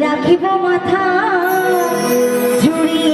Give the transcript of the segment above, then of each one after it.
রাখিব মাথা জুড়িয়ে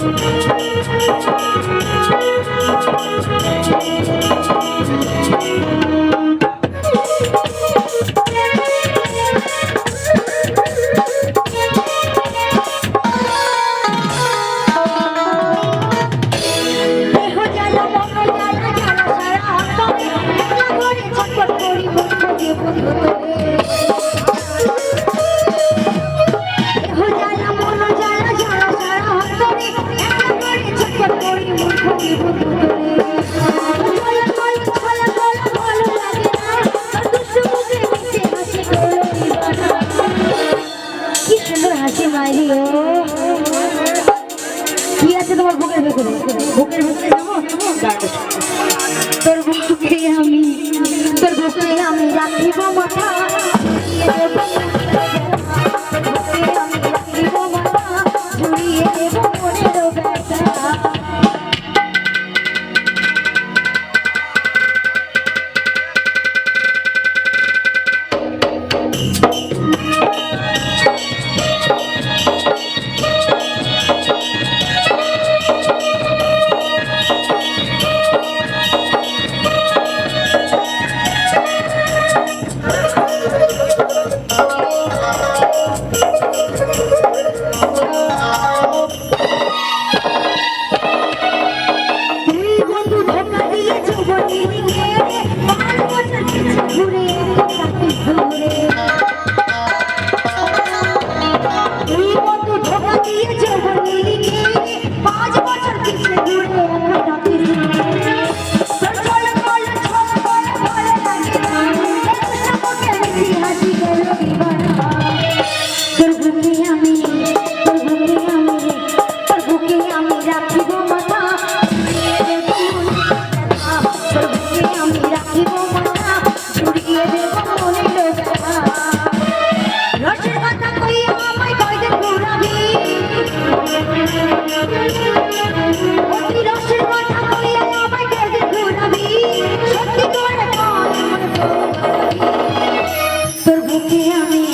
Thank you. বুকের ভিতরে? তোর বুকে আমি তোর বুকে আমি রাখিব মাথা। ঘুরে